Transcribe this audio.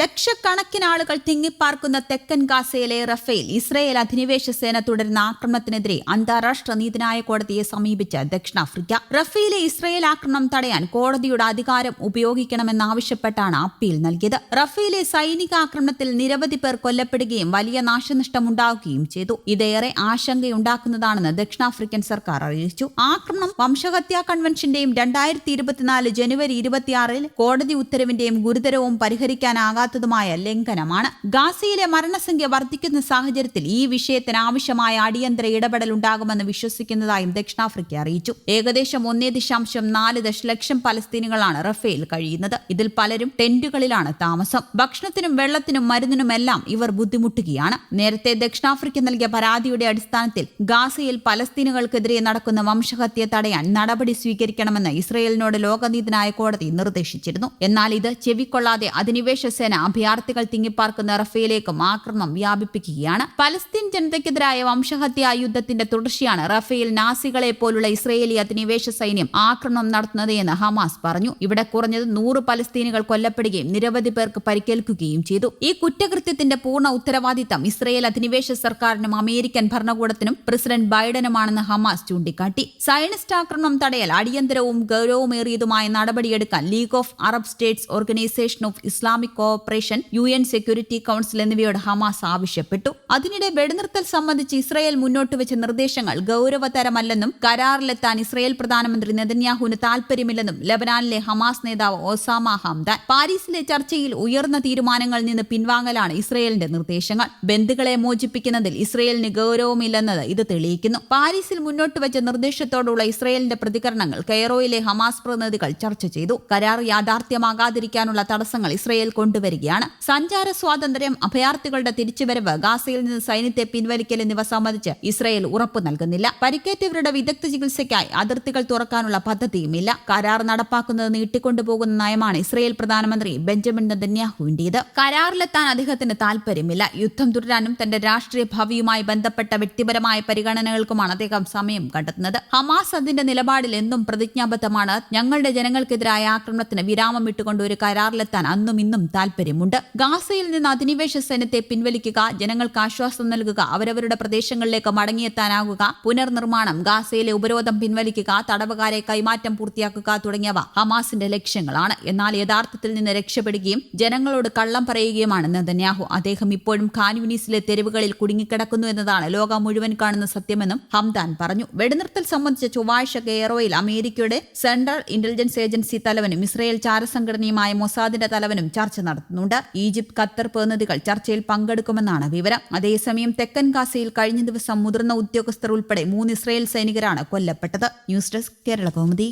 ലക്ഷക്കണക്കിന് ആളുകൾ തിങ്ങിപ്പാർക്കുന്ന തെക്കൻ ഗാസയിലെ റഫേൽ ഇസ്രയേൽ അധിനിവേശ സേന തുടരുന്ന ആക്രമണത്തിനെതിരെ അന്താരാഷ്ട്ര നീതിന്യായ കോടതിയെ സമീപിച്ച ദക്ഷിണാഫ്രിക്ക. റഫേലെ ഇസ്രയേൽ ആക്രമണം തടയാൻ കോടതിയുടെ അധികാരം ഉപയോഗിക്കണമെന്നാവശ്യപ്പെട്ടാണ് അപ്പീൽ നൽകിയത്. റഫേലെ സൈനിക ആക്രമണത്തിൽ നിരവധി പേർ കൊല്ലപ്പെടുകയും വലിയ നാശനഷ്ടമുണ്ടാവുകയും ചെയ്തു. ഇതേറെ ആശങ്കയുണ്ടാക്കുന്നതാണെന്ന് ദക്ഷിണാഫ്രിക്കൻ സർക്കാർ അറിയിച്ചു. ആക്രമണം വംശഹത്യാ കൺവെൻഷന്റെയും രണ്ടായിരത്തി ഇരുപത്തിനാല് ജനുവരി ഇരുപത്തിയാറിൽ കോടതി ഉത്തരവിന്റെയും ഗുരുതരവും പരിഹരിക്കാനാകാത്തതുമായ ലംഘനമാണ്. ഗാസയിലെ മരണസംഖ്യ വർദ്ധിക്കുന്ന സാഹചര്യത്തിൽ ഈ വിഷയത്തിന് ആവശ്യമായ അടിയന്തര ഇടപെടൽ ഉണ്ടാകുമെന്ന് വിശ്വസിക്കുന്നതായും ദക്ഷിണാഫ്രിക്ക അറിയിച്ചു. ഏകദേശം ഒന്നേ ദശാംശം നാല് ദശലക്ഷം പലസ്തീനുകളാണ് റഫേൽ കഴിയുന്നത്. ഇതിൽ പലരും ടെന്റുകളിലാണ് താമസം. ഭക്ഷണത്തിനും വെള്ളത്തിനും മരുന്നിനുമെല്ലാം ഇവർ ബുദ്ധിമുട്ടുകയാണ്. നേരത്തെ ദക്ഷിണാഫ്രിക്ക നൽകിയ പരാതിയുടെ അടിസ്ഥാനത്തിൽ ഗാസയിൽ പലസ്തീനുകൾക്കെതിരെ നടക്കുന്ന വംശഹത്യ തടയാൻ നടപടി സ്വീകരിക്കണമെന്ന് ഇസ്രയേലിനോട് ലോകനീതനായ കോടതി നിർദ്ദേശിച്ചിരുന്നു. എന്നാൽ ഇത് ചെവിക്കൊള്ളാതെ അധിനിവേശ സേന അഭയാർത്ഥികൾ തിങ്ങിപ്പാർക്കുന്ന റഫേലേക്കും ആക്രമണം വ്യാപിപ്പിക്കുകയാണ്. പലസ്തീൻ ജനതയ്ക്കെതിരായ വംശഹത്യാ യുദ്ധത്തിന്റെ തുടർച്ചയാണ് റഫേൽ നാസികളെ പോലുള്ള ഇസ്രയേലി അധിനിവേശ സൈന്യം ആക്രമണം നടത്തുന്നത് എന്ന് ഹമാസ് പറഞ്ഞു. ഇവിടെ കുറഞ്ഞത് നൂറ് പലസ്തീനുകൾ കൊല്ലപ്പെടുകയും നിരവധി പേർക്ക് പരിക്കേൽക്കുകയും ചെയ്തു. ഈ കുറ്റകൃത്യത്തിന്റെ പൂർണ ഉത്തരവാദിത്തം ഇസ്രയേൽ അധിനിവേശ സർക്കാരിനും അമേരിക്കൻ ഭരണകൂടത്തിനും പ്രസിഡന്റ് ബൈഡനുമാണെന്ന് ഹമാസ് ചൂണ്ടിക്കാട്ടി. സയനിസ്റ്റ് ആക്രമണം തടയൽ അടിയന്തരവും ഗൌരവമേറിയതുമായ നടപടിയെടുക്കാൻ League of Arab States Organisation of Islamic Cooperation U N Security Council എന്നിവയോട് Hamas ആവശ്യപ്പെട്ടു. അതിനിടെ വെടിനിർത്തൽ സംബന്ധിച്ച് ഇസ്രയേൽ മുന്നോട്ട് വെച്ച നിർദ്ദേശങ്ങൾ ഗൌരവതരമല്ലെന്നും കരാറിലെത്താൻ ഇസ്രയേൽ പ്രധാനമന്ത്രി നെതന്യാഹുവിന് താൽപര്യമില്ലെന്നും ലബനാനിലെ ഹമാസ് നേതാവ് ഒസാമ ഹംദാൻ. പാരീസിലെ ചർച്ചയിൽ ഉയർന്ന തീരുമാനങ്ങളിൽ നിന്ന് പിൻവാങ്ങലാണ് ഇസ്രയേലിന്റെ നിർദ്ദേശങ്ങൾ. ബന്ധുക്കളെ മോചിപ്പിക്കുന്നതിൽ ഇസ്രയേലിന് ഗൌരവമില്ലെന്നത് ഇത് തെളിയിക്കുന്നു. പാരീസിൽ മുന്നോട്ട് വെച്ച നിർദ്ദേശത്തോടുള്ള ഇസ്രയേലിന്റെ പ്രതികരണങ്ങൾ കെയറോയിലെ ഹമാസ് പ്രതിനിധികൾ ചർച്ച ചെയ്തു. കരാർ യാഥാർത്ഥ്യമാകാതിരിക്കാനുള്ള തടസ്സങ്ങൾ ഇസ്രയേൽ കൊണ്ടുവരികയാണ് സഞ്ചാര സ്വാതന്ത്ര്യം അഭയാർത്ഥികളുടെ തിരിച്ചുവരവ് ഗാസയിൽ നിന്ന് സൈന്യത്തെ പിൻവലിക്കൽ എന്നിവ സംബന്ധിച്ച് ഇസ്രയേൽ ഉറപ്പു നൽകുന്നില്ല. പരിക്കേറ്റവരുടെ വിദഗ്ധ ചികിത്സയ്ക്കായി അതിർത്തികൾ തുറക്കാനുള്ള പദ്ധതിയുമില്ല. കരാർ നടപ്പാക്കുന്നത് നീട്ടിക്കൊണ്ടുപോകുന്ന നയമാണ് ഇസ്രയേൽ പ്രധാനമന്ത്രി ബെഞ്ചമിൻ നെതന്യാഹുവിന്റേത് കരാറിലെത്താൻ അദ്ദേഹത്തിന് താൽപര്യമില്ല യുദ്ധം തുടരാനും തന്റെ രാഷ്ട്രീയ ഭാവിയുമായി ബന്ധപ്പെട്ട വ്യക്തിപരമായ പരിഗണനകൾക്കുമാണ് അദ്ദേഹം സമയം കണ്ടെത്തുന്നത്. ഹമാസ് അതിന്റെ നിലപാടിൽ എന്നും പ്രതിജ്ഞാബദ്ധമാണ്. ഞങ്ങളുടെ ജനങ്ങൾക്കെതിരായ ആക്രമണത്തിന് വിരാമം ഇട്ടുകൊണ്ട് ഒരു കരാറിലെത്താൻ അന്നും ഇന്നും താൽപര്യമുണ്ട് ഗാസയിൽ നിന്ന് അധിനിവേശ സൈന്യത്തെ പിൻവലിക്കുക ജനങ്ങൾക്ക് ആശ്വാസം നൽകുക അവരവരുടെ പ്രദേശങ്ങളിലേക്ക് മടങ്ങിയെത്താനാകുക പുനർനിർമ്മാണം ഗാസയിലെ ഉപരോധം പിൻവലിക്കുക തടവുകാരെ കൈമാറ്റം പൂർത്തിയാക്കുക തുടങ്ങിയവ ഹമാസിന്റെ ലക്ഷ്യങ്ങളാണ്. എന്നാൽ യഥാർത്ഥത്തിൽ നിന്ന് രക്ഷപ്പെടുകയും ജനങ്ങളോട് കള്ളം പറയുകയുമാണ് നെതന്യാഹു. അദ്ദേഹം ഇപ്പോഴും ഖാൻയുനീസിലെ തെരുവുകളിൽ കുടുങ്ങിക്കിടക്കുന്നു എന്നതാണ് ലോകം മുഴുവൻ കാണുന്ന സത്യമെന്നും ഹംദാൻ പറഞ്ഞു. വെടിനിർത്തൽ സംബന്ധിച്ച ചൊവ്വാഴ്ച കെയറോയിൽ അമേരിക്കയുടെ സെൻട്രൽ ഇന്റലിജൻസ് ഏജൻസി തലവനും ഇസ്രയേൽ ചാരസംഘടനയുമായ മൊസാദിന്റെ തലവനും ചർച്ച നടത്തുന്നുണ്ട്. ഈജിപ്ത് ഖത്തർ പ്രതിനിധികൾ ചർച്ചയിൽ പങ്കെടുക്കുമെന്നാണ് വിവരം. അതേസമയം തെക്കൻ ഗാസയിൽ കഴിഞ്ഞ ദിവസം മുതിർന്ന ഉദ്യോഗസ്ഥർ ഉൾപ്പെടെ മൂന്ന് ഇസ്രയേൽ സൈനികരാണ് കൊല്ലപ്പെട്ടത്. News desk Kerala Kaumudi.